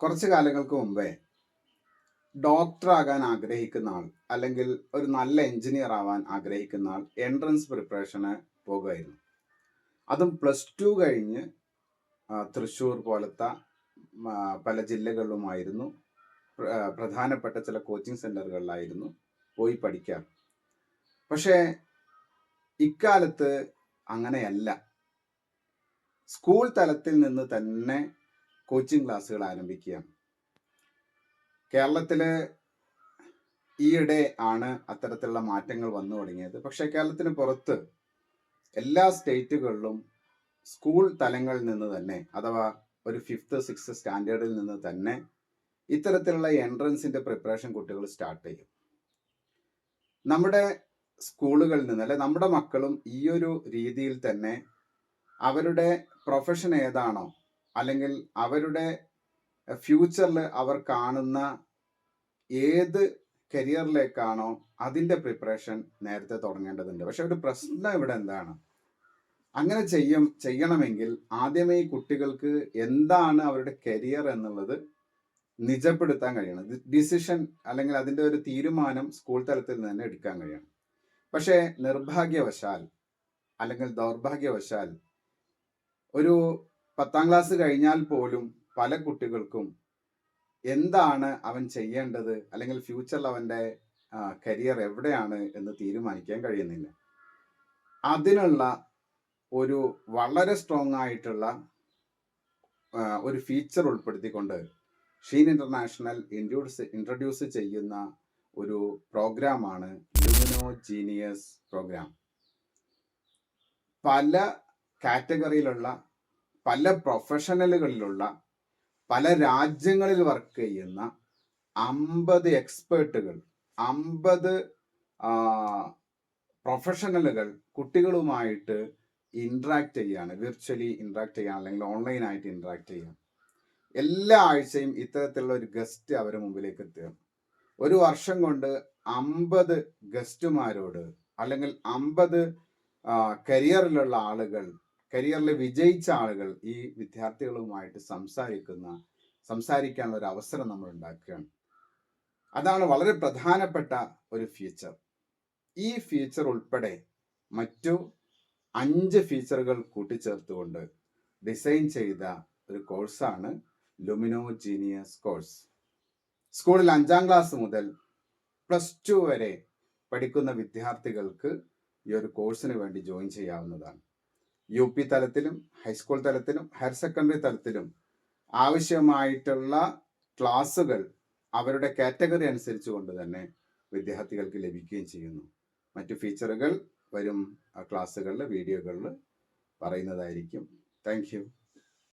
കുറച്ച് കാലങ്ങൾക്ക് മുമ്പേ ഡോക്ടറാകാൻ ആഗ്രഹിക്കുന്ന ആൾ അല്ലെങ്കിൽ ഒരു നല്ല എഞ്ചിനീയർ ആവാൻ ആഗ്രഹിക്കുന്ന ആൾ എൻട്രൻസ് പ്രിപ്പറേഷന് പോകുമായിരുന്നു. അതും പ്ലസ് ടു കഴിഞ്ഞ് തൃശ്ശൂർ പോലത്തെ പല ജില്ലകളിലുമായിരുന്നു. പ്രധാനപ്പെട്ട ചില കോച്ചിങ് സെന്ററുകളിലായിരുന്നു പോയി പഠിക്കാം പക്ഷേ ഇക്കാലത്ത് അങ്ങനെയല്ല. സ്കൂൾ തലത്തിൽ നിന്ന് തന്നെ കോച്ചിങ് ക്ലാസ്സുകൾ ആരംഭിക്കുകയാണ്. കേരളത്തിൽ ഈയിടെ ആണ് അത്തരത്തിലുള്ള മാറ്റങ്ങൾ വന്നു തുടങ്ങിയത്. പക്ഷേ കേരളത്തിന് പുറത്ത് എല്ലാ സ്റ്റേറ്റുകളിലും സ്കൂൾ തലങ്ങളിൽ നിന്ന് തന്നെ അഥവാ ഒരു ഫിഫ്ത്ത് സിക്സ്ത് സ്റ്റാൻഡേർഡിൽ നിന്ന് തന്നെ ഇത്തരത്തിലുള്ള എൻട്രൻസിന്റെ പ്രിപ്പറേഷൻ കുട്ടികൾ സ്റ്റാർട്ട് ചെയ്യും. നമ്മുടെ സ്കൂളുകളിൽ നിന്ന് അല്ലെ നമ്മുടെ മക്കളും ഈ ഒരു രീതിയിൽ തന്നെ അവരുടെ പ്രൊഫഷൻ ഏതാണോ അല്ലെങ്കിൽ അവരുടെ ഫ്യൂച്ചറിൽ അവർ കാണുന്ന ഏത് കരിയറിലേക്കാണോ അതിന്റെ പ്രിപ്പറേഷൻ നേരത്തെ തുടങ്ങേണ്ടതുണ്ട്. പക്ഷെ ഒരു പ്രശ്നം ഇവിടെ എന്താണ്? അങ്ങനെ ചെയ്യും ചെയ്യണമെങ്കിൽ ആദ്യമേ ഈ കുട്ടികൾക്ക് എന്താണ് അവരുടെ കരിയർ എന്നുള്ളത് നിജപ്പെടുത്താൻ കഴിയണം. ഡിസിഷൻ അല്ലെങ്കിൽ അതിന്റെ ഒരു തീരുമാനം സ്കൂൾ തലത്തിൽ തന്നെ എടുക്കാൻ കഴിയണം. പക്ഷേ നിർഭാഗ്യവശാൽ അല്ലെങ്കിൽ ദൗർഭാഗ്യവശാൽ ഒരു പത്താം ക്ലാസ് കഴിഞ്ഞാൽ പോലും പല കുട്ടികൾക്കും എന്താണ് അവൻ ചെയ്യേണ്ടത്? അല്ലെങ്കിൽ ഫ്യൂച്ചറിൽ അവന്റെ കരിയർ എവിടെയാണ് എന്ന് തീരുമാനിക്കാൻ കഴിയുന്നില്ല. അതിനുള്ള ഒരു വളരെ സ്ട്രോങ് ആയിട്ടുള്ള ഒരു ഫീച്ചർ ഉൾപ്പെടുത്തിക്കൊണ്ട് ഷീൻ ഇന്റർനാഷണൽ ഇൻട്രൊഡ്യൂസ് ഇൻട്രൊഡ്യൂസ് ചെയ്യുന്ന ഒരു പ്രോഗ്രാമാണ് ലുമിനോ ജീനിയസ് പ്രോഗ്രാം പല കാറ്റഗറിയിലുള്ള പല പ്രൊഫഷണലുകളിലുള്ള പല രാജ്യങ്ങളിൽ വർക്ക് ചെയ്യുന്ന അമ്പത് എക്സ്പേർട്ടുകൾ അമ്പത് പ്രൊഫഷണലുകൾ കുട്ടികളുമായിട്ട് ഇൻട്രാക്ട് ചെയ്യാണ്. വിർച്വലി ഇൻട്രാക്ട് ചെയ്യാൻ അല്ലെങ്കിൽ ഓൺലൈനായിട്ട് ഇൻട്രാക്ട് ചെയ്യാം എല്ലാ ആഴ്ചയും ഇത്തരത്തിലുള്ള ഒരു ഗസ്റ്റ് അവരെ മുമ്പിലേക്ക് എത്തുകയാണ് ഒരു വർഷം കൊണ്ട് അമ്പത് ഗസ്റ്റുമാരോട് അല്ലെങ്കിൽ അമ്പത് കരിയറിലുള്ള ആളുകൾ കരിയറിൽ വിജയിച്ച ആളുകൾ ഈ വിദ്യാർത്ഥികളുമായിട്ട് സംസാരിക്കുന്ന സംസാരിക്കാനുള്ള ഒരു അവസരം നമ്മൾ ഉണ്ടാക്കുകയാണ്. അതാണ് വളരെ പ്രധാനപ്പെട്ട ഒരു ഫീച്ചർ ഈ ഫീച്ചർ ഉൾപ്പെടെ മറ്റു അഞ്ച് ഫീച്ചറുകൾ കൂട്ടിച്ചേർത്തുകൊണ്ട് ഡിസൈൻ ചെയ്ത ഒരു കോഴ്സാണ് ലുമിനോ ജീനിയസ് കോഴ്സ് സ്കൂളിൽ അഞ്ചാം ക്ലാസ് മുതൽ പ്ലസ് ടു വരെ പഠിക്കുന്ന വിദ്യാർത്ഥികൾക്ക് ഈ ഒരു കോഴ്സിന് വേണ്ടി ജോയിൻ ചെയ്യാവുന്നതാണ്. യു പി തലത്തിലും ഹൈസ്കൂൾ തലത്തിലും ഹയർ സെക്കൻഡറി തലത്തിലും ആവശ്യമായിട്ടുള്ള ക്ലാസ്സുകൾ അവരുടെ കാറ്റഗറി അനുസരിച്ച് കൊണ്ട് തന്നെ വിദ്യാർത്ഥികൾക്ക് ലഭിക്കുകയും ചെയ്യുന്നു. മറ്റു ഫീച്ചറുകൾ വരും ക്ലാസ്സുകളിൽ വീഡിയോകളിൽ പറയുന്നതായിരിക്കും. താങ്ക്